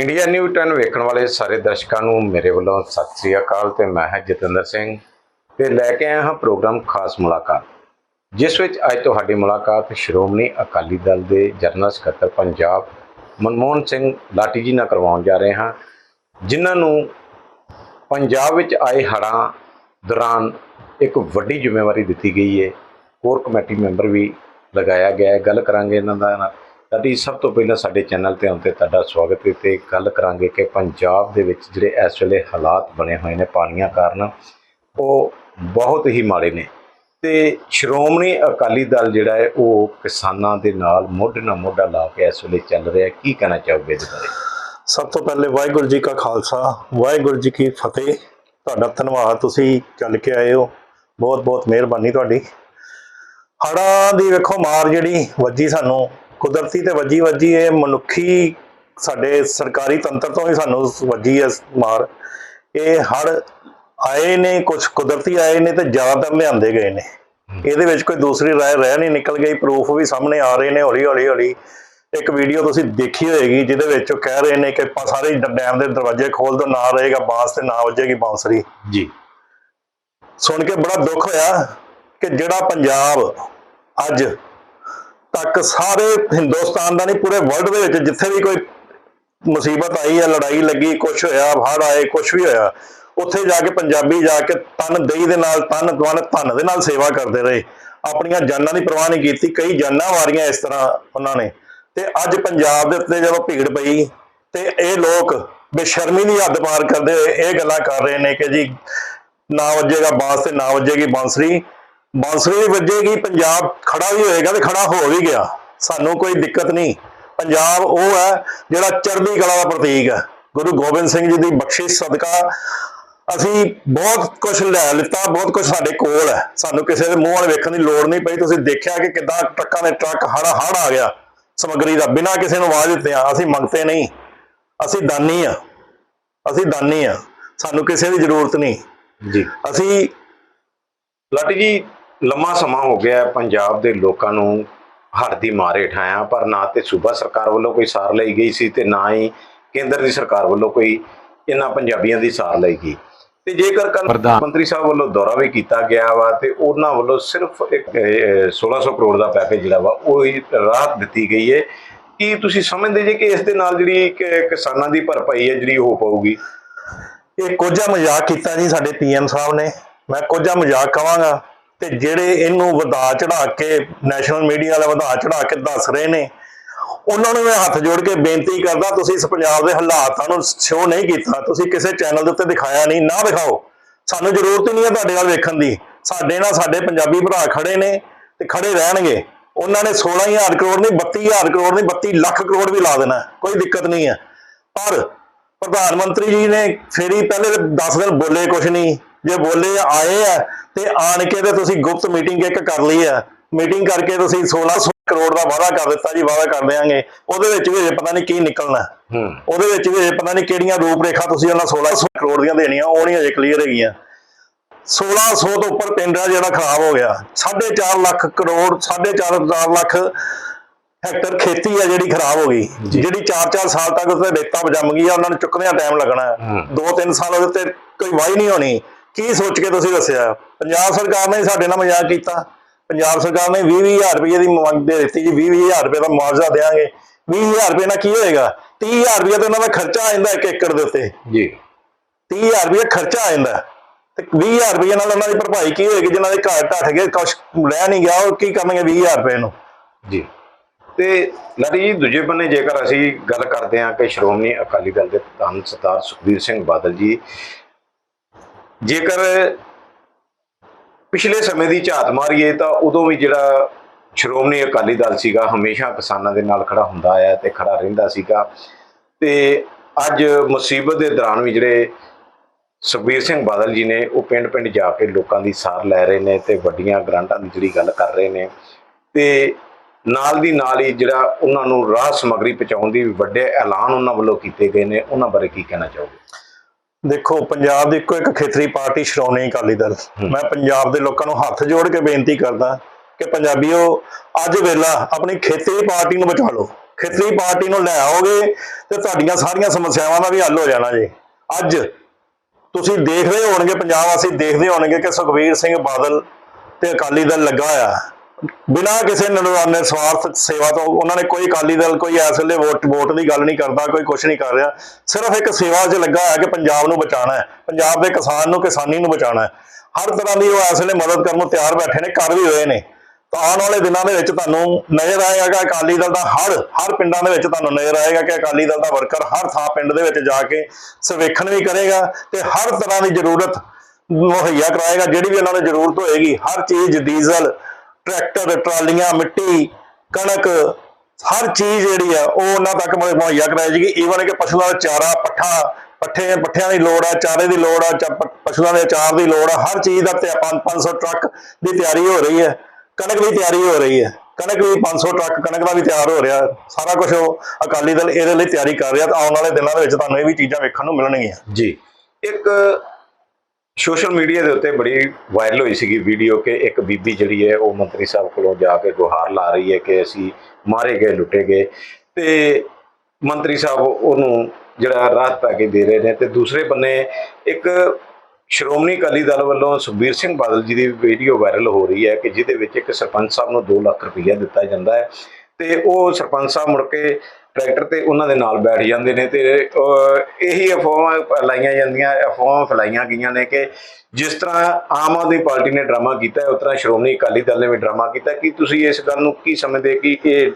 India new 10 ਵੇਖਣ ਵਾਲੇ ਸਾਰੇ ਦਰਸ਼ਕਾਂ ਨੂੰ ਮੇਰੇ ਵੱਲੋਂ ਸਤਿ ਸ੍ਰੀ ਅਕਾਲ ਤੇ ਮੈਂ ਹਾਂ ਜਤਿੰਦਰ ਸਿੰਘ ਤੇ ਲੈ ਕੇ ਆਇਆ ਹਾਂ ਪ੍ਰੋਗਰਾਮ ਖਾਸ ਮੁਲਾਕਾਤ, ਜਿਸ ਵਿੱਚ ਅੱਜ ਤੁਹਾਡੀ ਮੁਲਾਕਾਤ ਸ਼੍ਰੋਮਣੀ ਅਕਾਲੀ ਦਲ ਦੇ ਜਨਰਲ ਸਕੱਤਰ ਪੰਜਾਬ ਮਨਮੋਹਨ ਸਿੰਘ ਲਾਟੀ ਜੀ ਨਾਲ ਕਰਵਾਉਣ ਜਾ ਰਹੇ ਹਾਂ, ਜਿਨ੍ਹਾਂ ਨੂੰ ਪੰਜਾਬ ਵਿੱਚ ਆਏ ਹੜ੍ਹਾਂ ਦੌਰਾਨ ਇੱਕ ਵੱਡੀ ਜ਼ਿੰਮੇਵਾਰੀ ਦਿੱਤੀ ਗਈ ਹੈ। ਕੋਰ ਕਮੇਟੀ ਮੈਂਬਰ ਵੀ ਲਗਾਇਆ ਗਿਆ ਹੈ। ਗੱਲ ਕਰਾਂਗੇ ਇਹਨਾਂ ਦਾ ਸਾਡੀ ਸਭ ਤੋਂ ਪਹਿਲਾਂ ਸਾਡੇ ਚੈਨਲ ਤੇ ਆਉਣ ਤੇ ਤੁਹਾਡਾ ਸਵਾਗਤ ਹੈ ਤੇ ਗੱਲ ਕਰਾਂਗੇ ਕਿ ਪੰਜਾਬ ਦੇ ਵਿੱਚ ਜਿਹੜੇ ਇਸ ਵੇਲੇ ਹਾਲਾਤ ਬਣੇ ਹੋਏ ਨੇ ਪਾਣੀਆਂ ਕਾਰਨ, ਉਹ ਬਹੁਤ ਹੀ ਮਾੜੇ ਨੇ। ਤੇ ਸ਼੍ਰੋਮਣੀ ਅਕਾਲੀ ਦਲ ਜਿਹੜਾ ਹੈ, ਉਹ ਕਿਸਾਨਾਂ ਦੇ ਨਾਲ ਮੋਢੇ ਨਾਲ ਮੋਢਾ ਲਾ ਕੇ ਇਸ ਵੇਲੇ ਚੱਲ ਰਿਹਾ ਕੀ ਕਹਿਣਾ ਚਾਹੋਗੇ ਇਹਦੇ ਬਾਰੇ? ਸਭ ਤੋਂ ਪਹਿਲੇ ਵਾਹਿਗੁਰੂ ਜੀ ਕਾ ਖਾਲਸਾ, ਵਾਹਿਗੁਰੂ ਜੀ ਕੀ ਫਤਿਹ। ਤੁਹਾਡਾ ਧੰਨਵਾਦ, ਤੁਸੀਂ ਚੱਲ ਕੇ ਆਏ ਹੋ। ਬਹੁਤ ਬਹੁਤ ਮਿਹਰਬਾਨੀ ਤੁਹਾਡੀ। ਹੜ੍ਹਾਂ ਦੀ ਵੇਖੋ ਮਾਰ ਜਿਹੜੀ ਵੱਜੀ ਸਾਨੂੰ ਕੁਦਰਤੀ ਤੇ ਵੱਜੀ ਵੱਜੀ ਇਹ ਮਨੁੱਖੀ ਸਾਡੇ ਸਰਕਾਰੀ ਤੰਤਰ ਤੋਂ ਹੀ ਸਾਨੂੰ ਵੱਜੀ ਹੈ ਮਾਰ। ਇਹ ਹੜ੍ਹ ਆਏ ਨੇ ਕੁਝ ਕੁਦਰਤੀ ਆਏ ਨੇ ਤੇ ਜ਼ਿਆਦਾਤਰ ਲਿਆਂਦੇ ਗਏ ਨੇ। ਇਹਦੇ ਵਿੱਚ ਕੋਈ ਦੂਸਰੀ ਰਾਏ ਰਹਿ ਨਹੀਂ ਨਿਕਲ ਗਈ। ਪ੍ਰੂਫ ਵੀ ਸਾਹਮਣੇ ਆ ਰਹੇ ਨੇ ਹੌਲੀ ਹੌਲੀ ਹੌਲੀ। ਇੱਕ ਵੀਡੀਓ ਤੁਸੀਂ ਦੇਖੀ ਹੋਏਗੀ ਜਿਹਦੇ ਵਿੱਚ ਉਹ ਕਹਿ ਰਹੇ ਨੇ ਕਿ ਆਪਾਂ ਸਾਰੇ ਡੈਮ ਦੇ ਦਰਵਾਜ਼ੇ ਖੋਲ ਦੋ ਨਾ ਰਹੇਗਾ ਬਾਂਸ ਤੇ ਨਾ ਵੱਜੇਗੀ ਬਾਂਸਰੀ। ਜੀ। ਸੁਣ ਕੇ ਬੜਾ ਦੁੱਖ ਹੋਇਆ ਕਿ ਜਿਹੜਾ ਪੰਜਾਬ ਅੱਜ ਤੱਕ ਸਾਰੇ ਹਿੰਦੁਸਤਾਨ ਦਾ ਨਹੀਂ, ਪੂਰੇ ਵਰਲਡ ਦੇ ਵਿੱਚ ਜਿੱਥੇ ਵੀ ਕੋਈ ਮੁਸੀਬਤ ਆਈ ਹੈ ਲੜਾਈ ਲੱਗੀ ਕੁਝ ਹੋਇਆ ਹੜ੍ਹ ਆਏ ਕੁਝ ਵੀ ਹੋਇਆ, ਉੱਥੇ ਜਾ ਕੇ ਪੰਜਾਬੀ ਜਾ ਕੇ ਤਨ ਦਈ ਦੇ ਨਾਲ, ਤਨ ਤਨ ਧਨ ਦੇ ਨਾਲ ਸੇਵਾ ਕਰਦੇ ਰਹੇ। ਆਪਣੀਆਂ ਜਾਨਾਂ ਦੀ ਪਰਵਾਹ ਨਹੀਂ ਕੀਤੀ, ਕਈ ਜਾਨਾਂ ਵਾਰੀਆਂ ਇਸ ਤਰ੍ਹਾਂ ਉਹਨਾਂ ਨੇ। ਤੇ ਅੱਜ ਪੰਜਾਬ ਦੇ ਉੱਤੇ ਜਦੋਂ ਭੀੜ ਪਈ ਤੇ ਇਹ ਲੋਕ ਬੇਸ਼ਰਮੀ ਦੀ ਹੱਦ ਪਾਰ ਕਰਦੇ ਹੋਏ ਇਹ ਗੱਲਾਂ ਕਰ ਰਹੇ ਨੇ ਕਿ ਜੀ, ਨਾ ਵੱਜੇਗਾ ਬਾਂਸ ਤੇ ਨਾ ਵੱਜੇਗੀ ਬਾਂਸਰੀ। ਬਾਂਸਰੀ ਵੀ ਵੱਜੇਗੀ ਪੰਜਾਬ ਖੜਾ ਵੀ ਹੋਏਗਾ ਤੇ ਖੜਾ ਹੋ ਵੀ ਗਿਆ। ਸਾਨੂੰ ਕੋਈ ਦਿੱਕਤ ਨਹੀਂ। ਪੰਜਾਬ ਉਹ ਹੈ ਜਿਹੜਾ ਚੜ੍ਹਦੀ ਕਲਾ ਦਾ ਪ੍ਰਤੀਕ ਹੈ। ਗੁਰੂ ਗੋਬਿੰਦ ਸਿੰਘ ਜੀ ਦੀ ਬਖਸ਼ਿਸ਼ ਸਦਕਾ ਅਸੀਂ ਬਹੁਤ ਕੁਝ ਲੈ ਲਿੱਤਾ ਬਹੁਤ ਕੁਝ ਸਾਡੇ ਕੋਲ ਹੈ। ਸਾਨੂੰ ਕਿਸੇ ਦੇ ਮੂੰਹ ਵੱਲ ਵੇਖਣ ਦੀ ਲੋੜ ਨਹੀਂ ਪਈ। ਤੁਸੀਂ ਦੇਖਿਆ ਕਿ ਕਿੱਦਾਂ ਟਰੱਕਾਂ ਦੇ ਟਰੱਕ ਹੜਾ ਹੜ ਆ ਗਿਆ। ਸਮੱਗਰੀ ਦਾ ਬਿਨਾਂ ਕਿਸੇ ਨੂੰ ਆਵਾਜ਼ ਦਿੱਤੇ ਆ। ਅਸੀਂ ਮੰਗਤੇ ਨਹੀਂ। ਅਸੀਂ ਦਾਨੀ ਆ। ਅਸੀਂ ਦਾਨੀ ਆ। ਸਾਨੂੰ ਕਿਸੇ ਦੀ ਜ਼ਰੂਰਤ ਨਹੀਂ। ਜੀ। ਅਸੀਂ ਲਾਟੀ ਜੀ ਲੰਮਾ ਸਮਾਂ ਹੋ ਗਿਆ ਪੰਜਾਬ ਦੇ ਲੋਕਾਂ ਨੂੰ ਹੜ੍ਹ ਦੀ ਮਾਰ ਹੇਠ ਆਇਆ ਪਰ ਨਾ ਤੇ ਸੂਬਾ ਸਰਕਾਰ ਵੱਲੋਂ ਕੋਈ ਸਾਰ ਲਈ ਗਈ ਸੀ ਤੇ ਨਾ ਹੀ ਕੇਂਦਰ ਦੀ ਸਰਕਾਰ ਵੱਲੋਂ ਕੋਈ ਇਹਨਾਂ ਪੰਜਾਬੀਆਂ ਦੀ ਸਾਰ ਲਈ ਗਈ। ਤੇ ਜੇਕਰ ਕੱਲ ਪ੍ਰਧਾਨ- ਮੰਤਰੀ ਸਾਹਿਬ ਵੱਲੋਂ ਦੌਰਾ ਵੀ ਕੀਤਾ ਗਿਆ ਵਾ ਤੇ ਉਹਨਾਂ ਵੱਲੋਂ ਸਿਰਫ ਇੱਕ ਅਹ, 1600 ਕਰੋੜ ਦਾ ਪੈਕੇਜ ਜਿਹੜਾ ਵਾ ਉਹ ਹੀ ਰਾਹਤ ਦਿੱਤੀ ਗਈ ਹੈ ਕੀ ਤੁਸੀਂ ਸਮਝਦੇ ਜੇ ਕਿ ਇਸ ਦੇ ਨਾਲ ਜਿਹੜੀ ਕਿਸਾਨਾਂ ਦੀ ਭਰਪਾਈ ਹੈ ਜਿਹੜੀ ਹੋ ਪਾਊਗੀ? ਇਹ ਕੋਝਾ ਮਜ਼ਾਕ ਕੀਤਾ ਜੀ ਸਾਡੇ ਪੀਐਮ ਸਾਹਿਬ ਨੇ। ਮੈਂ ਕੋਝਾ ਮਜ਼ਾਕ ਕਵਾਂਗਾ। ਤੇ ਜਿਹੜੇ ਇਹਨੂੰ ਵਧਾ ਚੜਾ ਕੇ ਨੈਸ਼ਨਲ ਮੀਡੀਆ ਵਾਲੇ ਵਧਾ ਚੜਾ ਕੇ ਦੱਸ ਰਹੇ ਨੇ, ਉਹਨਾਂ ਨੂੰ ਮੈਂ ਹੱਥ ਜੋੜ ਕੇ ਬੇਨਤੀ ਕਰਦਾ, ਤੁਸੀਂ ਇਸ ਪੰਜਾਬ ਦੇ ਹਾਲਾਤਾਂ ਨੂੰ ਸ਼ੋਅ ਨਹੀਂ ਕੀਤਾ, ਤੁਸੀਂ ਕਿਸੇ ਚੈਨਲ ਦੇ ਉੱਤੇ ਦਿਖਾਇਆ ਨਹੀਂ, ਨਾ ਦਿਖਾਓ। ਸਾਨੂੰ ਜ਼ਰੂਰਤ ਹੀ ਨਹੀਂ ਹੈ ਤੁਹਾਡੇ ਨਾਲ ਵੇਖਣ ਦੀ। ਸਾਡੇ ਨਾਲ ਸਾਡੇ ਪੰਜਾਬੀ ਭਰਾ ਖੜੇ ਨੇ ਤੇ ਖੜੇ ਰਹਿਣਗੇ। ਉਹਨਾਂ ਨੇ 16000 ਕਰੋੜ ਨਹੀਂ 32000 ਕਰੋੜ ਨਹੀਂ 32 ਲੱਖ ਕਰੋੜ ਵੀ ਲਾ ਦੇਣਾ, ਕੋਈ ਦਿੱਕਤ ਨਹੀਂ ਹੈ। ਪਰ ਪ੍ਰਧਾਨ ਮੰਤਰੀ ਜੀ ਨੇ ਫੇਰੀ ਪਹਿਲੇ 10 ਦਿਨ ਬੋਲੇ ਕੁਛ ਨਹੀਂ। ਜੇ ਬੋਲੇ ਆਏ ਆ ਤੇ ਆਣ ਕੇ ਤੇ ਤੁਸੀਂ ਗੁਪਤ ਮੀਟਿੰਗ ਇੱਕ ਕਰ ਲਈ ਆ। ਮੀਟਿੰਗ ਕਰਕੇ ਤੁਸੀਂ 1600 ਕਰੋੜ ਦਾ ਵਾਅਦਾ ਕਰ ਦਿੱਤਾ ਜੀ ਵਾਅਦਾ ਕਰ ਦਿਆਂਗੇ। ਉਹਦੇ ਵਿੱਚ ਵੀ ਹਜੇ ਪਤਾ ਨਹੀਂ ਕੀ ਨਿਕਲਣਾ। ਉਹਦੇ ਵਿੱਚ ਵੀ ਹਜੇ ਪਤਾ ਨਹੀਂ ਕਿਹੜੀਆਂ ਰੂਪ ਰੇਖਾ ਤੁਸੀਂ ਉਹਨਾਂ 1600 ਕਰੋੜ ਦੀਆਂ ਦੇਣੀਆਂ ਉਹ ਨਹੀਂ ਹਜੇ ਕਲੀਅਰ ਹੈਗੀਆਂ। 1600 ਤੋਂ ਉੱਪਰ ਪਿੰਡ ਜਿਹੜਾ ਖਰਾਬ ਹੋ ਗਿਆ। 4.5 ਲੱਖ ਕਰੋੜ 4.5 ਲੱਖ ਹੈਕਟਰ ਖੇਤੀ ਆ ਜਿਹੜੀ ਖਰਾਬ ਹੋ ਗਈ। ਜਿਹੜੀ 4-4 ਸਾਲ ਤੱਕ ਉੱਤੇ ਰੇਤਾ ਜੰਮ ਗਈ ਆ ਉਹਨਾਂ ਨੂੰ ਚੁੱਕਦਿਆਂ ਟਾਈਮ ਲੱਗਣਾ। ਹੂੰ। 2-3 ਸਾਲ ਉਹਦੇ ਤੇ ਕੋਈ ਵਾਹੀ ਨਹੀਂ ਹੋਣੀ। ਕੀ ਸੋਚ ਕੇ ਤੁਸੀਂ ਦੱਸਿਆ? ਪੰਜਾਬ ਸਰਕਾਰ ਨੇ ਸਾਡੇ ਨਾਲ ਮਜ਼ਾਕ ਕੀਤਾ। ਪੰਜਾਬ ਸਰਕਾਰ ਨੇ 20-20000 ਰੁਪਏ ਦੀ ਮੰਗ ਦੇ ਦਿੱਤੀ ਜੀ। 20-20000 ਰੁਪਏ ਦਾ ਮੁਆਵਜ਼ਾ ਦੇਵਾਂਗੇ। 20000 ਰੁਪਏ ਨਾਲ ਕੀ ਹੋਏਗਾ? 30000 ਰੁਪਏ ਤੇ ਉਹਨਾਂ ਦਾ ਖਰਚਾ ਆ ਜਾਂਦਾ ਇੱਕ ਏਕੜ ਦੇ ਉੱਤੇ। ਜੀ। 30000 ਰੁਪਏ ਖਰਚਾ ਆ ਜਾਂਦਾ। ਤੇ 20000 ਰੁਪਏ ਨਾਲ ਉਹਨਾਂ ਦੀ ਭਰਪਾਈ ਕੀ ਹੋਏਗੀ? ਜਿਨ੍ਹਾਂ ਦੇ ਘਰ ਢੱਠ ਗਏ ਕੁਛ ਰਹਿ ਨਹੀਂ ਗਿਆ ਉਹ ਕੀ ਕਰਨਗੇ 20000 ਰੁਪਏ ਨੂੰ? ਜੀ। ਤੇ ਲਾਡੀ ਜੀ ਦੂਜੇ ਬੰਨੇ ਜੇਕਰ ਅਸੀਂ ਗੱਲ ਕਰਦੇ ਹਾਂ ਕਿ ਸ਼੍ਰੋਮਣੀ ਅਕਾਲੀ ਦਲ ਦੇ ਪ੍ਰਧਾਨ ਸਰਦਾਰ ਸੁਖਬੀਰ ਸਿੰਘ ਬਾਦਲ ਜੀ ਜੇਕਰ ਪਿਛਲੇ ਸਮੇਂ ਦੀ ਝਾਤ ਮਾਰੀਏ ਤਾਂ ਉਦੋਂ ਵੀ ਜਿਹੜਾ ਸ਼੍ਰੋਮਣੀ ਅਕਾਲੀ ਦਲ ਸੀਗਾ, ਹਮੇਸ਼ਾ ਕਿਸਾਨਾਂ ਦੇ ਨਾਲ ਖੜਾ ਹੁੰਦਾ ਆਇਆ ਤੇ ਖੜਾ ਰਹਿੰਦਾ ਸੀਗਾ। ਤੇ ਅੱਜ ਮੁਸੀਬਤ ਦੇ ਦੌਰਾਨ ਵੀ ਜਿਹੜੇ ਸੁਖਬੀਰ ਸਿੰਘ ਬਾਦਲ ਜੀ ਨੇ, ਉਹ ਪਿੰਡ-ਪਿੰਡ ਜਾ ਕੇ ਲੋਕਾਂ ਦੀ ਸਾਰ ਲੈ ਰਹੇ ਨੇ ਤੇ ਵੱਡੀਆਂ ਗ੍ਰਾਂਟਾਂ ਦੀ ਜਿਹੜੀ ਗੱਲ ਕਰ ਰਹੇ ਨੇ। ਤੇ ਨਾਲ ਦੀ ਨਾਲ ਹੀ ਜਿਹੜਾ ਉਹਨਾਂ ਨੂੰ ਰਾਹ ਸਮੱਗਰੀ ਪਹੁੰਚਾਉਣ ਦੀ ਵੀ ਵੱਡੇ ਐਲਾਨ ਉਹਨਾਂ ਵੱਲੋਂ ਕੀਤੇ ਗਏ ਨੇ। ਉਹਨਾਂ ਬਾਰੇ ਕੀ ਕਹਿਣਾ ਚਾਹੋਗੇ? ਦੇਖੋ ਪੰਜਾਬ ਦੀ ਇੱਕੋ ਇੱਕ ਖੇਤਰੀ ਪਾਰਟੀ ਸ਼੍ਰੋਮਣੀ ਅਕਾਲੀ ਦਲ। ਮੈਂ ਪੰਜਾਬ ਦੇ ਲੋਕਾਂ ਨੂੰ ਹੱਥ ਜੋੜ ਕੇ ਬੇਨਤੀ ਕਰਦਾ ਕਿ ਪੰਜਾਬੀਓ ਅੱਜ ਵੇਲਾ ਆਪਣੀ ਖੇਤਰੀ ਪਾਰਟੀ ਨੂੰ ਬਚਾ ਲਓ। ਖੇਤਰੀ ਪਾਰਟੀ ਨੂੰ ਲੈ ਆਓਗੇ ਤੇ ਤੁਹਾਡੀਆਂ ਸਾਰੀਆਂ ਸਮੱਸਿਆਵਾਂ ਦਾ ਵੀ ਹੱਲ ਹੋ ਜਾਣਾ ਜੀ। ਅੱਜ ਤੁਸੀਂ ਦੇਖਦੇ ਹੋਣਗੇ ਪੰਜਾਬ ਵਾਸੀ ਦੇਖਦੇ ਹੋਣਗੇ ਕਿ ਸੁਖਬੀਰ ਸਿੰਘ ਬਾਦਲ ਤੇ ਅਕਾਲੀ ਦਲ ਲੱਗਾ ਹੋਇਆ। ਬਿਨਾਂ ਕਿਸੇ ਨਨਵਾਨੇ ਸਵਾਰਥ ਸੇਵਾ ਤੋਂ ਉਹਨਾਂ ਨੇ ਕੋਈ ਅਕਾਲੀ ਦਲ, ਕੋਈ ਇਸ ਵੇਲੇ ਵੋਟ ਵੋਟ ਦੀ ਗੱਲ ਨਹੀਂ ਕਰਦਾ, ਕੋਈ ਕੁਝ ਨਹੀਂ ਕਰ ਰਿਹਾ। ਸਿਰਫ ਇੱਕ ਸੇਵਾ 'ਚ ਲੱਗਾ ਹੋਇਆ ਕਿ ਪੰਜਾਬ ਨੂੰ ਬਚਾਉਣਾ ਹੈ। ਪੰਜਾਬ ਦੇ ਕਿਸਾਨ ਨੂੰ, ਕਿਸਾਨੀ ਨੂੰ ਬਚਾਉਣਾ ਹੈ। ਹਰ ਤਰ੍ਹਾਂ ਦੀ ਉਹ ਇਸ ਵੇਲੇ ਮਦਦ ਕਰਨ ਨੂੰ ਤਿਆਰ ਬੈਠੇ ਨੇ, ਕਰ ਵੀ ਹੋਏ ਨੇ। ਤਾਂ ਆਉਣ ਵਾਲੇ ਦਿਨਾਂ ਦੇ ਵਿੱਚ ਤੁਹਾਨੂੰ ਨਜ਼ਰ ਆਏਗਾ ਅਕਾਲੀ ਦਲ ਦਾ ਹਰ ਹਰ ਪਿੰਡਾਂ ਦੇ ਵਿੱਚ ਤੁਹਾਨੂੰ ਨਜ਼ਰ ਆਏਗਾ ਕਿ ਅਕਾਲੀ ਦਲ ਦਾ ਵਰਕਰ ਹਰ ਥਾਂ ਪਿੰਡ ਦੇ ਵਿੱਚ ਜਾ ਕੇ ਸਰਵੇਖਣ ਵੀ ਕਰੇਗਾ ਤੇ ਹਰ ਤਰ੍ਹਾਂ ਦੀ ਜ਼ਰੂਰਤ ਮੁਹੱਈਆ ਕਰਾਏਗਾ। ਜਿਹੜੀ ਵੀ ਉਹਨਾਂ ਨੂੰ ਜ਼ਰੂਰਤ ਹੋਏਗੀ, ਹਰ ਚੀਜ਼ ਡੀਜ਼ਲ ਟਰੈਕਟਰ ਟਰਾਲੀਆਂ ਮਿੱਟੀ ਕਣਕ ਹਰ ਚੀਜ਼ ਜਿਹੜੀ ਆ ਉਹ ਉਹਨਾਂ ਤੱਕ ਮੁਹੱਈਆ ਮੁਹੱਈਆ ਕਰਾਈ ਜਾਏਗੀ। ਈਵਨ ਕਿ ਪਸ਼ੂਆਂ ਦਾ ਚਾਰਾ ਪੱਠਾ ਪੱਠੇ ਪੱਠਿਆਂ ਦੀ ਲੋੜ ਆ ਚਾਰੇ ਦੀ ਲੋੜ ਆ ਪਸ਼ੂਆਂ ਦੇ ਅਚਾਰ ਦੀ ਲੋੜ ਆ ਹਰ ਚੀਜ਼ ਦਾ ਤੇ 500 ਟਰੱਕ ਦੀ ਤਿਆਰੀ ਹੋ ਰਹੀ ਹੈ ਕਣਕ ਦੀ ਤਿਆਰੀ ਹੋ ਰਹੀ ਹੈ ਕਣਕ ਵੀ 500 ਟਰੱਕ ਕਣਕ ਦਾ ਵੀ ਤਿਆਰ ਹੋ ਰਿਹਾ। ਸਾਰਾ ਕੁਝ ਉਹ ਅਕਾਲੀ ਦਲ ਇਹਦੇ ਲਈ ਤਿਆਰੀ ਕਰ ਰਿਹਾ ਤਾਂ ਆਉਣ ਵਾਲੇ ਦਿਨਾਂ ਦੇ ਵਿੱਚ ਤੁਹਾਨੂੰ ਇਹ ਵੀ ਚੀਜ਼ਾਂ ਵੇਖਣ ਨੂੰ ਮਿਲਣਗੀਆਂ। ਜੀ। ਇੱਕ ਸੋਸ਼ਲ ਮੀਡੀਆ ਦੇ ਉੱਤੇ ਬੜੀ ਵਾਇਰਲ ਹੋਈ ਸੀਗੀ ਵੀਡੀਓ ਕਿ ਇੱਕ ਬੀਬੀ ਜਿਹੜੀ ਹੈ ਉਹ ਮੰਤਰੀ ਸਾਹਿਬ ਕੋਲੋਂ ਜਾ ਕੇ ਗੁਹਾਰ ਲਾ ਰਹੀ ਹੈ ਕਿ ਅਸੀਂ ਮਾਰੇ ਗਏ, ਲੁੱਟੇ ਗਏ। ਤੇ ਮੰਤਰੀ ਸਾਹਿਬ ਉਹਨੂੰ ਜਿਹੜਾ ਰਾਹਤ ਪਾ ਕੇ ਦੇ ਰਹੇ ਨੇ ਤੇ ਦੂਸਰੇ ਬੰਨੇ ਇੱਕ ਸ਼੍ਰੋਮਣੀ ਅਕਾਲੀ ਦਲ ਵੱਲੋਂ ਸੁਖਬੀਰ ਸਿੰਘ ਬਾਦਲ ਜੀ ਦੀ ਵੀਡੀਓ ਵਾਇਰਲ ਹੋ ਰਹੀ ਹੈ ਕਿ ਜਿਹਦੇ ਵਿੱਚ ਇੱਕ ਸਰਪੰਚ ਸਾਹਿਬ ਨੂੰ 2 ਲੱਖ ਰੁਪਈਆ ਦਿੱਤਾ ਜਾਂਦਾ ਹੈ। ਤੇ ਉਹ ਸਰਪੰਚ ਸਾਹਿਬ ਮੁੜ ਕੇ ਟਰੈਕਟਰ ਤੇ ਉਹਨਾਂ ਦੇ ਨਾਲ ਬੈਠ ਜਾਂਦੇ ਨੇ ਤੇ ਇਹੀ ਅਫਵਾਹਾਂ ਫੈਲਾਈਆਂ ਜਾਂਦੀਆਂ ਅਫਵਾਹਾਂ ਫੈਲਾਈਆਂ ਗਈਆਂ ਨੇ ਕਿ ਜਿਸ ਤਰ੍ਹਾਂ ਆਮ ਆਦਮੀ ਪਾਰਟੀ ਨੇ ਡਰਾਮਾ ਕੀਤਾ ਹੈ ਉਸ ਤਰ੍ਹਾਂ ਸ਼੍ਰੋਮਣੀ ਅਕਾਲੀ ਦਲ ਨੇ ਵੀ ਡਰਾਮਾ ਕੀਤਾ ਕੀ ਤੁਸੀਂ ਇਸ ਗੱਲ ਨੂੰ ਕੀ ਸਮਝਦੇ ਕਿ ਇਹ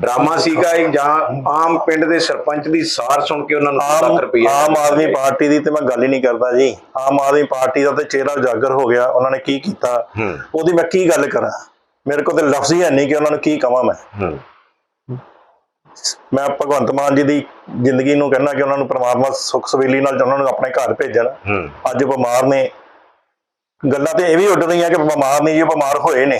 ਡਰਾਮਾ ਸੀਗਾ ਜਾਂ ਆਮ ਪਿੰਡ ਦੇ ਸਰਪੰਚ ਦੀ ਸਾਰ ਸੁਣ ਕੇ ਉਹਨਾਂ ਨੂੰ 2 ਆਮ ਲੱਖ ਰੁਪਈਆ ਆਮ ਆਦਮੀ ਪਾਰਟੀ ਦੀ ਤੇ ਮੈਂ ਗੱਲ ਹੀ ਨਹੀਂ ਕਰਦਾ ਜੀ। ਆਮ ਆਦਮੀ ਪਾਰਟੀ ਦਾ ਤੇ ਚਿਹਰਾ ਉਜਾਗਰ ਹੋ ਗਿਆ ਉਹਨਾਂ ਨੇ ਕੀ ਕੀਤਾ? ਉਹਦੀ ਮੈਂ ਕੀ ਗੱਲ ਕਰਾਂ? ਮੇਰੇ ਕੋਲ ਤੇ ਲਫ਼ਜ਼ ਹੀ ਹੈ ਨਹੀਂ ਕਿ ਉਹਨਾਂ ਨੂੰ ਕੀ ਕਵਾਂ ਮੈਂ। ਮੈਂ ਭਗਵੰਤ ਮਾਨ ਜੀ ਦੀ ਜ਼ਿੰਦਗੀ ਨੂੰ ਕਹਿੰਦਾ ਕਿ ਉਹਨਾਂ ਨੂੰ ਪ੍ਰਮਾਤਮਾ ਸੁਖ ਸਵੇਲੀ ਨਾਲ ਉਹਨਾਂ ਨੂੰ ਆਪਣੇ ਘਰ ਭੇਜਣ। ਅੱਜ ਬਿਮਾਰ ਨੇ। ਗੱਲਾਂ ਤੇ ਇਹ ਵੀ ਉੱਡ ਰਹੀਆਂ ਕਿ ਬਿਮਾਰ ਨਹੀਂ ਜੀ ਬਿਮਾਰ ਹੋਏ ਨੇ।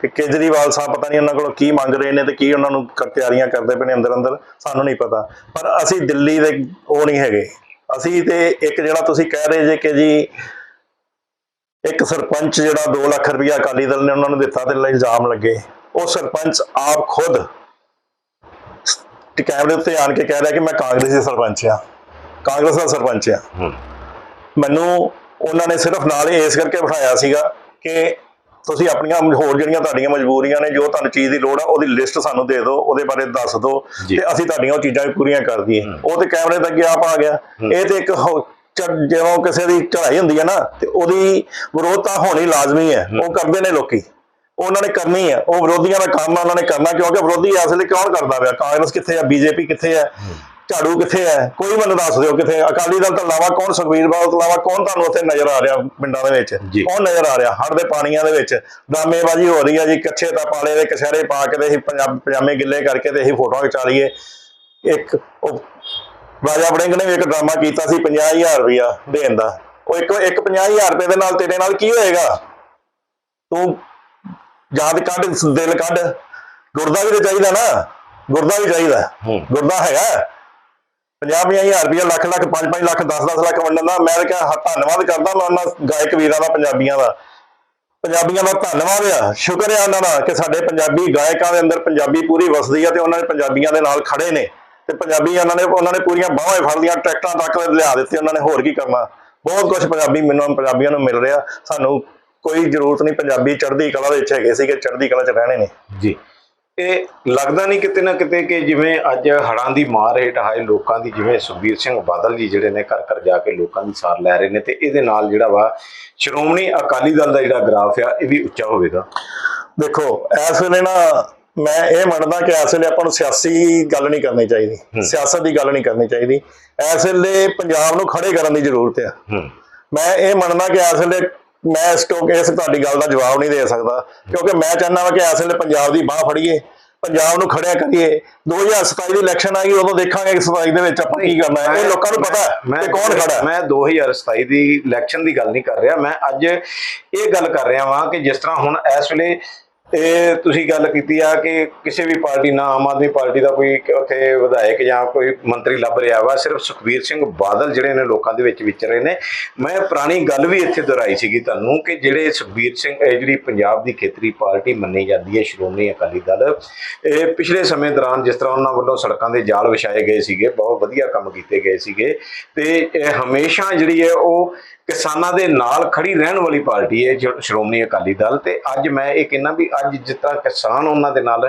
ਕਿ ਕੇਜਰੀਵਾਲ ਸਾਹਿਬ ਪਤਾ ਨਹੀਂ ਉਹਨਾਂ ਕੋਲੋਂ ਕੀ ਮੰਗ ਰਹੇ ਨੇ ਤੇ ਕੀ ਉਹਨਾਂ ਨੂੰ ਤਿਆਰੀਆਂ ਕਰਦੇ ਪਏ ਨੇ ਅੰਦਰ ਅੰਦਰ ਸਾਨੂੰ ਨਹੀਂ ਪਤਾ। ਪਰ ਅਸੀਂ ਦਿੱਲੀ ਦੇ ਉਹ ਨਹੀਂ ਹੈਗੇ। ਅਸੀਂ ਤੇ ਇੱਕ ਜਿਹੜਾ ਤੁਸੀਂ ਕਹਿ ਰਹੇ ਜੇ ਕਿ ਜੀ ਇੱਕ ਸਰਪੰਚ ਜਿਹੜਾ 2 ਲੱਖ ਰੁਪਇਆ ਅਕਾਲੀ ਦਲ ਨੇ ਉਹਨਾਂ ਨੂੰ ਦਿੱਤਾ ਤੇ ਇਲਜ਼ਾਮ ਲੱਗੇ। ਉਹ ਸਰਪੰਚ ਆਪ ਖੁਦ ਤੇ ਕੈਮਰੇ ਉੱਤੇ ਆਣ ਕੇ ਕਹਿ ਰਿਹਾ ਕਿ ਮੈਂ ਕਾਂਗਰਸੀ ਸਰਪੰਚ ਆ ਕਾਂਗਰਸ ਦਾ ਸਰਪੰਚ ਆ ਮੈਨੂੰ ਉਹਨਾਂ ਨੇ ਸਿਰਫ ਨਾਲ ਇਸ ਕਰਕੇ ਬਿਠਾਇਆ ਸੀਗਾ ਕਿ ਤੁਸੀਂ ਆਪਣੀਆਂ ਹੋਰ ਜਿਹੜੀਆਂ ਤੁਹਾਡੀਆਂ ਮਜਬੂਰੀਆਂ ਨੇ ਜੋ ਤੁਹਾਨੂੰ ਚੀਜ਼ ਦੀ ਲੋੜ ਆ ਉਹਦੀ ਲਿਸਟ ਸਾਨੂੰ ਦੇ ਦਿਓ ਉਹਦੇ ਬਾਰੇ ਦੱਸ ਦਿਓ। ਤੇ ਅਸੀਂ ਤੁਹਾਡੀਆਂ ਉਹ ਚੀਜ਼ਾਂ ਪੂਰੀਆਂ ਕਰ ਦਈਏ। ਉਹ ਤੇ ਕੈਮਰੇ ਤੇ ਅੱਗੇ ਆਪ ਆ ਗਿਆ। ਇਹ ਤੇ ਇੱਕ ਜਦੋਂ ਕਿਸੇ ਦੀ ਚੜ੍ਹਾਈ ਹੁੰਦੀ ਹੈ ਨਾ ਤੇ ਉਹਦੀ ਵਿਰੋਧਤਾ ਹੋਣੀ ਲਾਜ਼ਮੀ ਹੈ ਉਹ ਕਰਦੇ ਨੇ ਲੋਕੀ। ਉਹਨਾਂ ਨੇ ਕਰਨੀ ਹੈ ਉਹ ਵਿਰੋਧੀਆਂ ਦਾ ਕੰਮ ਆ ਉਹਨਾਂ ਨੇ ਕਰਨਾ ਕਿਉਂਕਿ ਵਿਰੋਧੀ ਇਸ ਵੇਲੇ ਕੌਣ ਕਰਦਾ ਪਿਆ? ਕਾਂਗਰਸ ਕਿੱਥੇ ਆ ਬੀਜੇਪੀ ਕਿੱਥੇ ਆ ਝਾੜੂ ਕਿੱਥੇ ਹੈ? ਕੋਈ ਮੈਨੂੰ ਦੱਸ ਦਿਓ ਕਿੱਥੇ ਅਕਾਲੀ ਦਲ ਤੋਂ ਇਲਾਵਾ ਕੌਣ ਸੁਖਬੀਰ ਬਾਦਲ ਤੋਂ ਇਲਾਵਾ ਕੌਣ ਤੁਹਾਨੂੰ ਉੱਥੇ ਨਜ਼ਰ ਆ ਰਿਹਾ ਪਿੰਡਾਂ ਦੇ ਵਿੱਚ। ਕੌਣ ਨਜ਼ਰ ਆ ਰਿਹਾ? ਹੜ ਦੇ ਪਾਣੀਆਂ ਦੇ ਵਿੱਚ। ਡਰਾਮੇਬਾਜ਼ੀ ਹੋ ਰਹੀ ਹੈ ਜੀ ਕੱਛੇ ਤਾਂ ਪਾਲੇ ਦੇ ਕਸ਼ਹਿਰੇ ਪਾ ਕੇ ਤੇ ਅਸੀਂ ਪੰਜਾਬ ਪਜਾਮੇ ਗਿੱਲੇ ਕਰਕੇ ਤੇ ਅਸੀਂ ਫੋਟੋਆਂ ਖਿਚਾ ਲਈਏ। ਇੱਕ ਉਹ ਰਾਜਾ ਵੜਿੰਗ ਨੇ ਵੀ ਇੱਕ ਡਰਾਮਾ ਕੀਤਾ ਸੀ 50000 ਰੁਪਇਆ ਦੇਣ ਦਾ। ਉਹ ਇੱਕ ਇੱਕ 50000 ਰੁਪਏ ਦੇ ਨਾਲ ਤੇਰੇ ਨਾਲ ਕੀ ਹੋਏਗਾ? ਤੂੰ ਯਾਦ ਕੱਢ ਦਿਲ ਕੱਢ। ਗੁਰਦਾ ਵੀ ਤੇ ਚਾਹੀਦਾ ਨਾ। ਗੁਰਦਾ ਵੀ ਚਾਹੀਦਾ। ਗੁਰਦਾ ਹੈਗਾ। 50 ਹਜ਼ਾਰ ਰੁਪਇਆ ਲੱਖ ਲੱਖ 5 5 ਲੱਖ 10 10 ਲੱਖ ਵੰਡਣ ਦਾ। ਮੈਂ ਕਿਹਾ ਹ- ਧੰਨਵਾਦ ਕਰਦਾ ਮੈਂ ਉਹਨਾਂ ਗਾਇਕ ਵੀਰਾਂ ਦਾ ਪੰਜਾਬੀਆਂ ਦਾ। ਪੰਜਾਬੀਆਂ ਦਾ ਧੰਨਵਾਦ ਆ। ਸ਼ੁਕਰ ਹੈ ਉਹਨਾਂ ਦਾ ਕਿ ਸਾਡੇ ਪੰਜਾਬੀ ਗਾਇਕਾਂ ਦੇ ਅੰਦਰ ਪੰਜਾਬੀ ਪੂਰੀ ਵਸਦੀ ਆ ਤੇ ਉਹਨਾਂ ਨੇ ਪੰਜਾਬੀਆਂ ਦੇ ਨਾਲ ਖੜੇ ਨੇ। ਤੇ ਪੰਜਾਬੀ ਉਹਨਾਂ ਨੇ ਉਹਨਾਂ ਨੇ ਪੂਰੀਆਂ ਬਾਹਾਂ ਫੜ ਲੀਆਂ ਟਰੈਕਟਰਾਂ ਤੱਕ ਲਿਆ ਦਿੱਤੇ ਉਹਨਾਂ ਨੇ ਹੋਰ ਕੀ ਕਰਨਾ? ਬਹੁਤ ਕੁਝ ਪੰਜਾਬੀ ਮੈਨੂੰ ਪੰਜਾਬੀਆਂ ਨੂੰ ਮਿਲ ਰਿਹਾ। ਸਾਨੂੰ ਕੋਈ ਜ਼ਰੂਰਤ ਨਹੀਂ ਪੰਜਾਬੀ ਚੜ੍ਹਦੀ ਕਲਾ ਦੇ ਵਿੱਚ ਹੈਗੇ ਸੀ ਕਿ ਚੜ੍ਹਦੀ ਕਲਾ 'ਚ ਰਹਿਣੇ ਨੇ। ਜੀ। ਇਹ ਲੱਗਦਾ ਨਹੀਂ ਕਿਤੇ ਨਾ ਕਿਤੇ ਕਿ ਜਿਵੇਂ ਅੱਜ ਹੜਾਂ ਦੀ ਮਾਰ ਹੇਠ ਆਏ ਲੋਕਾਂ ਦੀ ਜਿਵੇਂ ਸੁਖਬੀਰ ਸਿੰਘ ਬਾਦਲ ਜੀ ਜਿਹੜੇ ਨੇ ਘਰ ਘਰ ਜਾ ਕੇ ਲੋਕਾਂ ਦੀ ਸਾਰ ਲੈ ਰਹੇ ਨੇ ਤੇ ਇਹਦੇ ਨਾਲ ਜਿਹੜਾ ਵਾ ਸ਼੍ਰੋਮਣੀ ਅਕਾਲੀ ਦਲ ਦਾ ਜਿਹੜਾ ਗ੍ਰਾਫ ਆ ਇਹ ਵੀ ਉੱਚਾ ਹੋਵੇਗਾ। ਦੇਖੋ ਇਸ ਵੇਲੇ ਨਾ ਮੈਂ ਇਹ ਮੰਨਦਾ ਕਿ ਇਸ ਵੇਲੇ ਆਪਾਂ ਨੂੰ ਸਿਆਸੀ ਗੱਲ ਨਹੀਂ ਕਰਨੀ ਚਾਹੀਦੀ। ਸਿਆਸਤ ਦੀ ਗੱਲ ਨਹੀਂ ਕਰਨੀ ਚਾਹੀਦੀ। ਇਸ ਵੇਲੇ ਪੰਜਾਬ ਨੂੰ ਖੜੇ ਕਰਨ ਦੀ ਜ਼ਰੂਰਤ ਹੂੰ। ਮੈਂ ਇਹ ਮੰਨਦਾ ਕਿ ਇਸ ਵੇਲੇ ਮੈਂ ਇਸ ਤੋਂ ਇਸ ਤੁਹਾਡੀ ਗੱਲ ਦਾ ਜਵਾਬ ਨਹੀਂ ਦੇ ਸਕਦਾ। ਕਿਉਂਕਿ ਮੈਂ ਚਾਹੁੰਦਾ ਹਾਂ ਕਿ ਇਸ ਵੇਲੇ ਪੰਜਾਬ ਦੀ ਬਾਹ ਫੜੀਏ ਪੰਜਾਬ ਨੂੰ ਖੜਿਆ ਕਰੀਏ। 2027 ਦੀ ਇਲੈਕਸ਼ਨ ਆਏਗੀ ਉਦੋਂ ਦੇਖਾਂਗੇ ਕਿ 27 ਦੇ ਵਿੱਚ ਆਪਾਂ ਕੀ ਕਰਨਾ ਹੈ। ਇਹ ਲੋਕਾਂ ਨੂੰ ਪਤਾ ਹੈ ਕਿ ਕੌਣ ਖੜਾ ਹੈ। ਮੈਂ 2027 ਦੀ ਇਲੈਕਸ਼ਨ ਦੀ ਗੱਲ ਨਹੀਂ ਕਰ ਰਿਹਾ। ਮੈਂ ਅੱਜ ਇਹ ਗੱਲ ਕਰ ਰਿਹਾ ਵਾਂ ਕਿ ਜਿਸ ਤਰ੍ਹਾਂ ਹੁਣ ਇਸ ਵੇਲੇ ਇਹ ਤੁਸੀਂ ਗੱਲ ਕੀਤੀ ਆ ਕਿ ਕਿਸੇ ਵੀ ਪਾਰਟੀ ਨਾ ਆਮ ਆਦਮੀ ਪਾਰਟੀ ਦਾ ਕੋਈ ਉੱਥੇ ਵਿਧਾਇਕ ਜਾਂ ਕੋਈ ਮੰਤਰੀ ਲੱਭ ਰਿਹਾ ਵਾ, ਸਿਰਫ ਸੁਖਬੀਰ ਸਿੰਘ ਬਾਦਲ ਜਿਹੜੇ ਨੇ ਲੋਕਾਂ ਦੇ ਵਿੱਚ ਵਿਚਰੇ ਨੇ। ਮੈਂ ਪੁਰਾਣੀ ਗੱਲ ਵੀ ਇੱਥੇ ਦੁਹਰਾਈ ਸੀਗੀ ਤੁਹਾਨੂੰ ਕਿ ਜਿਹੜੇ ਸੁਖਬੀਰ ਸਿੰਘ, ਇਹ ਜਿਹੜੀ ਪੰਜਾਬ ਦੀ ਖੇਤਰੀ ਪਾਰਟੀ ਮੰਨੀ ਜਾਂਦੀ ਹੈ, ਸ਼੍ਰੋਮਣੀ ਅਕਾਲੀ ਦਲ, ਇਹ ਪਿਛਲੇ ਸਮੇਂ ਦੌਰਾਨ ਜਿਸ ਤਰ੍ਹਾਂ ਉਹਨਾਂ ਵੱਲੋਂ ਸੜਕਾਂ ਦੇ ਜਾਲ ਵਿਛਾਏ ਗਏ ਸੀਗੇ, ਬਹੁਤ ਵਧੀਆ ਕੰਮ ਕੀਤੇ ਗਏ ਸੀਗੇ ਤੇ ਇਹ ਹਮੇਸ਼ਾ ਜਿਹੜੀ ਹੈ ਉਹ ਕਿਸਾਨਾਂ ਦੇ ਨਾਲ ਖੜੀ ਰਹਿਣ ਵਾਲੀ ਪਾਰਟੀ ਹੈ ਸ਼੍ਰੋਮਣੀ ਅਕਾਲੀ ਦਲ ਤੇ ਅੱਜ ਮੈਂ ਇਹ ਕਹਿੰਦਾ ਵੀ ਅੱਜ ਤਰ੍ਹਾਂ ਕਿਸਾਨ ਉਹਨਾਂ ਦੇ ਨਾਲ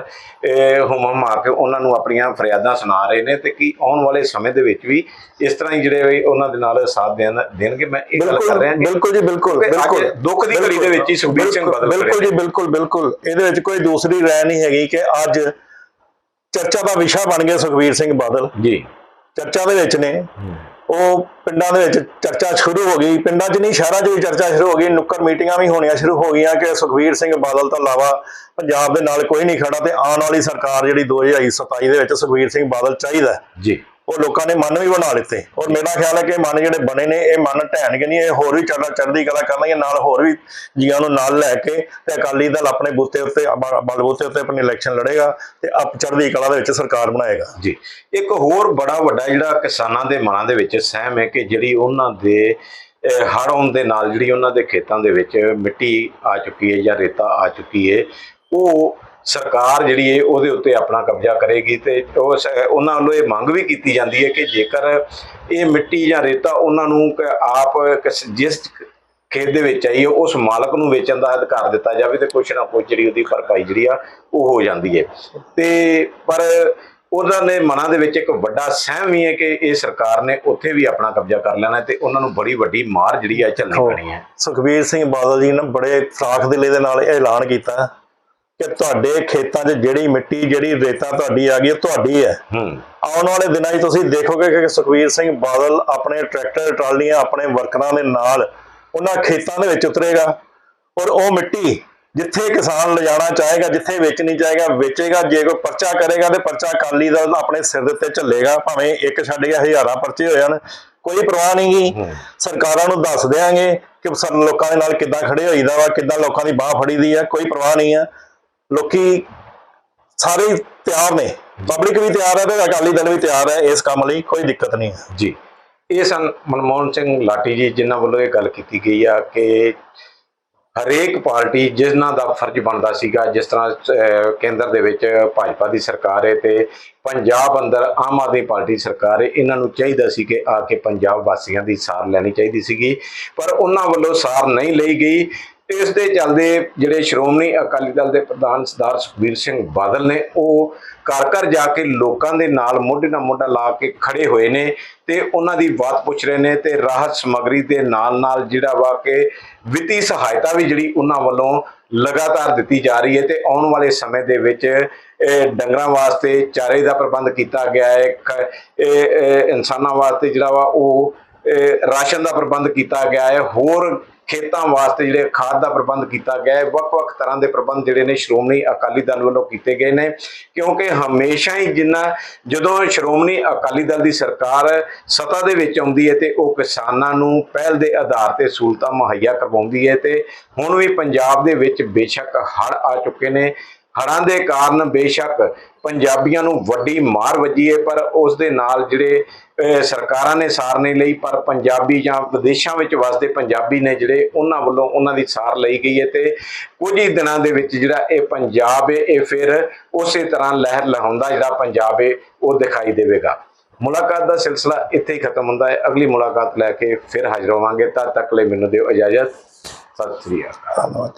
ਹੁਮ ਹੁਮਾ ਕੇ ਉਹਨਾਂ ਨੂੰ ਆਪਣੀਆਂ ਫਰਿਆਦਾਂ ਸੁਣਾ ਰਹੇ ਨੇ ਤੇ ਕੀ ਆਉਣ ਵਾਲੇ ਸਮੇਂ ਦੇ ਵਿੱਚ ਵੀ ਇਸ ਤਰ੍ਹਾਂ ਹੀ ਜਿਹੜੇ ਉਹਨਾਂ ਦੇ ਨਾਲ ਸਾਥ ਦੇਣ ਦੇਣਗੇ ਮੈਂ ਇਹ ਗੱਲ ਕਰ ਰਿਹਾ ਬਿਲਕੁਲ ਜੀ ਬਿਲਕੁਲ ਬਿਲਕੁਲ ਦੁੱਖ ਦੀ ਘੜੀ ਦੇ ਵਿੱਚ ਹੀ ਸੁਖਬੀਰ ਸਿੰਘ ਬਾਦਲ ਬਿਲਕੁਲ ਜੀ ਬਿਲਕੁਲ ਬਿਲਕੁਲ। ਇਹਦੇ ਵਿੱਚ ਕੋਈ ਦੂਸਰੀ ਰਾਏ ਨਹੀਂ ਹੈਗੀ ਕਿ ਅੱਜ ਚਰਚਾ ਦਾ ਵਿਸ਼ਾ ਬਣ ਗਿਆ ਸੁਖਬੀਰ ਸਿੰਘ ਬਾਦਲ। ਜੀ। ਚਰਚਾ ਦੇ ਵਿੱਚ ਨੇ। ਉਹ ਪਿੰਡਾਂ ਦੇ ਵਿੱਚ ਚਰਚਾ ਸ਼ੁਰੂ ਹੋ ਗਈ। ਪਿੰਡਾਂ 'ਚ ਨਹੀਂ, ਸ਼ਹਿਰਾਂ 'ਚ ਵੀ ਚਰਚਾ ਸ਼ੁਰੂ ਹੋ ਗਈ। ਨੁੱਕਰ ਮੀਟਿੰਗਾਂ ਵੀ ਹੋਣੀਆਂ ਸ਼ੁਰੂ ਹੋ ਗਈਆਂ ਕਿ ਸੁਖਬੀਰ ਸਿੰਘ ਬਾਦਲ ਤੋਂ ਇਲਾਵਾ ਪੰਜਾਬ ਦੇ ਨਾਲ ਕੋਈ ਨਹੀਂ ਖੜਾ ਤੇ ਆਉਣ ਵਾਲੀ ਸਰਕਾਰ ਜਿਹੜੀ 2027 ਦੇ ਵਿੱਚ ਸੁਖਬੀਰ ਸਿੰਘ ਬਾਦਲ ਚਾਹੀਦਾ ਜੀ। ਉਹ ਲੋਕਾਂ ਨੇ ਮਨ ਵੀ ਬਣਾ ਲਿੱਤੇ। ਔਰ ਮੇਰਾ ਖਿਆਲ ਹੈ ਕਿ ਮਨ ਜਿਹੜੇ ਬਣੇ ਨੇ, ਇਹ ਮਨ ਢਹਿਣਗੇ ਨਹੀਂ, ਇਹ ਹੋਰ ਵੀ ਚੜ੍ਹਦਾ ਚੜ੍ਹਦੀ ਕਲਾ ਕਰਨਗੇ, ਨਾਲ ਹੋਰ ਵੀ ਜੀਆਂ ਨੂੰ ਨਾਲ ਲੈ ਕੇ ਤੇ ਅਕਾਲੀ ਦਲ ਆਪਣੇ ਬੂਤੇ ਉੱਤੇ ਬ- ਬਲਬੂਤੇ ਉੱਤੇ ਆਪਣੀ ਇਲੈਕਸ਼ਨ ਲੜੇਗਾ ਤੇ ਆਪ ਚੜ੍ਹਦੀ ਕਲਾ ਦੇ ਵਿੱਚ ਸਰਕਾਰ ਬਣਾਏਗਾ। ਜੀ। ਇੱਕ ਹੋਰ ਬੜਾ ਵੱਡਾ ਜਿਹੜਾ ਕਿਸਾਨਾਂ ਦੇ ਮਨਾਂ ਦੇ ਵਿੱਚ ਸਹਿਮ ਹੈ ਕਿ ਜਿਹੜੀ ਉਹਨਾਂ ਦੇ ਹੜ ਆਉਣ ਦੇ ਨਾਲ ਜਿਹੜੀ ਉਹਨਾਂ ਦੇ ਖੇਤਾਂ ਦੇ ਵਿੱਚ ਮਿੱਟੀ ਆ ਚੁੱਕੀ ਹੈ ਜਾਂ ਰੇਤਾ ਆ ਚੁੱਕੀ ਹੈ, ਉਹ ਸਰਕਾਰ ਜਿਹੜੀ ਹੈ ਉਹਦੇ ਉੱਤੇ ਆਪਣਾ ਕਬਜ਼ਾ ਕਰੇਗੀ ਤੇ ਉਸ ਉਹਨਾਂ ਵੱਲੋਂ ਇਹ ਮੰਗ ਵੀ ਕੀਤੀ ਜਾਂਦੀ ਹੈ ਕਿ ਜੇਕਰ ਇਹ ਮਿੱਟੀ ਜਾਂ ਰੇਤਾ ਉਹਨਾਂ ਨੂੰ ਆਪ ਕਿਸ- ਜਿਸ ਖੇਤ ਦੇ ਵਿੱਚ ਆਈ ਉਸ ਮਾਲਕ ਨੂੰ ਵੇਚਣ ਦਾ ਅਧਿਕਾਰ ਦਿੱਤਾ ਜਾਵੇ ਤੇ ਕੁਛ ਨਾ ਕੁਛ ਜਿਹੜੀ ਉਹਦੀ ਭਰਪਾਈ ਜਿਹੜੀ ਆ ਉਹ ਹੋ ਜਾਂਦੀ ਹੈ ਤੇ ਪਰ ਉਹਨਾਂ ਦੇ ਮਨਾਂ ਦੇ ਵਿੱਚ ਇੱਕ ਵੱਡਾ ਸਹਿਮ ਵੀ ਹੈ ਕਿ ਇਹ ਸਰਕਾਰ ਨੇ ਉੱਥੇ ਵੀ ਆਪਣਾ ਕਬਜ਼ਾ ਕਰ ਲੈਣਾ ਤੇ ਉਹਨਾਂ ਨੂੰ ਬੜੀ ਵੱਡੀ ਮਾਰ ਜਿਹੜੀ ਆ ਝੱਲਣੀ ਪੈਣੀ ਹੈ ਸੁਖਬੀਰ ਸਿੰਘ ਬਾਦਲ ਜੀ ਨੇ ਬੜੇ ਫਰਾਖ ਦਿਲੇ ਦੇ ਨਾਲ ਇਹ ਐਲਾਨ ਕੀਤਾ। ਕਿ ਤੁਹਾਡੇ ਖੇਤਾਂ 'ਚ ਜਿਹੜੀ ਮਿੱਟੀ ਜਿਹੜੀ ਰੇਤਾ ਤੁਹਾਡੀ ਆ ਗਈ ਉਹ ਤੁਹਾਡੀ ਹੈ। ਹੂੰ। ਆਉਣ ਵਾਲੇ ਦਿਨਾਂ 'ਚ ਤੁਸੀਂ ਦੇਖੋਗੇ ਕਿ ਸੁਖਬੀਰ ਸਿੰਘ ਬਾਦਲ ਆਪਣੇ ਟਰੈਕਟਰ ਟਰਾਲੀਆਂ ਆਪਣੇ ਵਰਕਰਾਂ ਦੇ ਨਾਲ ਉਹਨਾਂ ਖੇਤਾਂ ਦੇ ਵਿੱਚ ਉਤਰੇਗਾ ਔਰ ਉਹ ਮਿੱਟੀ ਜਿੱਥੇ ਕਿਸਾਨ ਲਿਜਾਣਾ ਚਾਹੇਗਾ ਜਿੱਥੇ ਵੇਚਣੀ ਚਾਹੇਗਾ ਵੇਚੇਗਾ ਜੇ ਕੋਈ ਪਰਚਾ ਕਰੇਗਾ ਤੇ ਪਰਚਾ ਅਕਾਲੀ ਦਲ ਆਪਣੇ ਸਿਰ ਦੇ ਉੱਤੇ ਝੱਲੇਗਾ ਭਾਵੇਂ ਇੱਕ ਛੱਡ ਗਿਆ ਹਜ਼ਾਰਾਂ ਪਰਚੇ ਹੋ ਜਾਣ ਕੋਈ ਪਰਵਾਹ ਨਹੀਂ ਗੀ। ਹੂੰ। ਸਰਕਾਰਾਂ ਨੂੰ ਦੱਸ ਦਿਆਂਗੇ ਕਿ ਲੋਕਾਂ ਦੇ ਨਾਲ ਕਿੱਦਾਂ ਖੜੇ ਹੋਈਦਾ ਵਾ ਕਿੱਦਾਂ ਲੋਕਾਂ ਦੀ ਬਾਹ ਫੜੀ ਦੀ ਆ ਕੋਈ ਪਰਵਾਹ ਨਹੀਂ ਆ। ਲੋਕੀ ਸਾਰੇ ਤਿਆਰ ਨੇ। ਪਬਲਿਕ ਵੀ ਤਿਆਰ ਹੈ ਤੇ ਅਕਾਲੀ ਦਲ ਵੀ ਤਿਆਰ ਹੈ। ਇਸ ਕੰਮ ਲਈ ਕੋਈ ਦਿੱਕਤ ਨਹੀਂ ਹੈ। ਜੀ। ਇਹ ਸਨ ਮਨਮੋਹਨ ਸਿੰਘ ਲਾਟੀ ਜੀ, ਜਿਨ੍ਹਾਂ ਵੱਲੋਂ ਇਹ ਗੱਲ ਕੀਤੀ ਗਈ ਆ ਕਿ ਹਰੇਕ ਪਾਰਟੀ ਜਿਨ੍ਹਾਂ ਦਾ ਫਰਜ਼ ਬਣਦਾ ਸੀਗਾ, ਜਿਸ ਤਰ੍ਹਾਂ ਕੇਂਦਰ ਦੇ ਵਿੱਚ ਭਾਜਪਾ ਦੀ ਸਰਕਾਰ ਹੈ ਤੇ ਪੰਜਾਬ ਅੰਦਰ ਆਮ ਆਦਮੀ ਪਾਰਟੀ ਸਰਕਾਰ ਹੈ, ਇਹਨਾਂ ਨੂੰ ਚਾਹੀਦਾ ਸੀ ਕਿ ਆ ਕੇ ਪੰਜਾਬ ਵਾਸੀਆਂ ਦੀ ਸਾਰ ਲੈਣੀ ਚਾਹੀਦੀ ਸੀਗੀ। ਪਰ ਉਹਨਾਂ ਵੱਲੋਂ ਸਾਰ ਨਹੀਂ ਲਈ ਗਈ। ਇਸ ਦੇ ਚੱਲਦੇ ਜਿਹੜੇ ਸ਼੍ਰੋਮਣੀ ਅਕਾਲੀ ਦਲ ਦੇ ਪ੍ਰਧਾਨ ਸਰਦਾਰ ਸੁਖਬੀਰ ਸਿੰਘ ਬਾਦਲ ਨੇ, ਉਹ ਘਰ ਘਰ ਜਾ ਕੇ ਲੋਕਾਂ ਦੇ ਨਾਲ ਮੋਢੇ ਨਾਲ ਮੋਢਾ ਲਾ ਕੇ ਖੜੇ ਹੋਏ ਨੇ ਤੇ ਉਹਨਾਂ ਦੀ ਬਾਤ ਪੁੱਛ ਰਹੇ ਨੇ ਤੇ ਰਾਹਤ ਸਮਗਰੀ ਦੇ ਨਾਲ ਨਾਲ ਜਿਹੜਾ ਵਾ ਕਿ ਵਿੱਤੀ ਸਹਾਇਤਾ ਵੀ ਜਿਹੜੀ ਉਹਨਾਂ ਵੱਲੋਂ ਲਗਾਤਾਰ ਦਿੱਤੀ ਜਾ ਰਹੀ ਹੈ ਤੇ ਆਉਣ ਵਾਲੇ ਸਮੇਂ ਦੇ ਵਿੱਚ ਡੰਗਰਾਂ ਵਾਸਤੇ ਚਾਰੇ ਦਾ ਪ੍ਰਬੰਧ ਕੀਤਾ ਗਿਆ ਹੈ ਖ- ਇਨਸਾਨਾਂ ਵਾਸਤੇ ਜਿਹੜਾ ਵਾ ਉਹ ਰਾਸ਼ਨ ਦਾ ਪ੍ਰਬੰਧ ਕੀਤਾ ਗਿਆ ਹੈ, ਹੋਰ ਖੇਤਾਂ ਵਾਸਤੇ ਜਿਹੜੇ ਖਾਦ ਦਾ ਪ੍ਰਬੰਧ ਕੀਤਾ ਗਿਆ ਹੈ, ਵੱਖ-ਵੱਖ ਤਰ੍ਹਾਂ ਦੇ ਪ੍ਰਬੰਧ ਜਿਹੜੇ ਨੇ ਸ਼੍ਰੋਮਣੀ ਅਕਾਲੀ ਦਲ ਵੱਲੋਂ ਕੀਤੇ ਗਏ ਨੇ, ਕਿਉਂਕਿ ਹਮੇਸ਼ਾ ਹੀ ਜਿੰਨਾ, ਜਦੋਂ ਸ਼੍ਰੋਮਣੀ ਅਕਾਲੀ ਦਲ ਦੀ ਸਰਕਾਰ ਸੱਤਾ ਦੇ ਵਿੱਚ ਆਉਂਦੀ ਹੈ ਤੇ ਉਹ ਕਿਸਾਨਾਂ ਨੂੰ ਪਹਿਲ ਦੇ ਆਧਾਰ ਤੇ ਸਹੂਲਤਾਂ ਮੁਹੱਈਆ ਕਰਵਾਉਂਦੀ ਹੈ ਤੇ ਹੁਣ ਵੀ ਪੰਜਾਬ ਦੇ ਵਿੱਚ ਬੇਸ਼ੱਕ ਹੜ੍ਹ ਆ ਚੁੱਕੇ ਨੇ ਹੜ੍ਹਾਂ ਦੇ ਕਾਰਨ ਬੇਸ਼ੱਕ ਪੰਜਾਬੀਆਂ ਨੂੰ ਵੱਡੀ ਮਾਰ ਵੱਜੀ ਹੈ ਪਰ ਉਸ ਦੇ ਨਾਲ ਜਿਹੜੇ ਸਰਕਾਰਾਂ ਨੇ ਸਾਰ ਨਹੀਂ ਲਈ, ਪਰ ਪੰਜਾਬੀ ਜਾਂ ਵਿਦੇਸ਼ਾਂ ਵਿੱਚ ਵਸਦੇ ਪੰਜਾਬੀ ਨੇ ਜਿਹੜੇ ਉਹਨਾਂ ਵੱਲੋਂ ਉਹਨਾਂ ਦੀ ਸਾਰ ਲਈ ਗਈ ਹੈ ਤੇ ਕੁਝ ਹੀ ਦਿਨਾਂ ਦੇ ਵਿੱਚ ਜਿਹੜਾ ਇਹ ਪੰਜਾਬ ਹੈ ਇਹ ਫਿਰ ਉਸੇ ਤਰ੍ਹਾਂ ਲਹਿਰ ਲਹਾਉਂਦਾ ਜਿਹੜਾ ਪੰਜਾਬ ਹੈ ਉਹ ਦਿਖਾਈ ਦੇਵੇਗਾ। ਮੁਲਾਕਾਤ ਦਾ ਸਿਲਸਿਲਾ ਇੱਥੇ ਹੀ ਖਤਮ ਹੁੰਦਾ ਹੈ ਅਗਲੀ ਮੁਲਾਕਾਤ ਲੈ ਕੇ ਫਿਰ ਹਾਜ਼ਰ ਹੋਵਾਂਗੇ। ਤਦ ਤੱਕ ਲਈ ਮੈਨੂੰ ਦਿਓ ਇਜਾਜ਼ਤ। ਸਤਿ ਸ੍ਰੀ ਅਕਾਲ। ਧੰਨਵਾਦ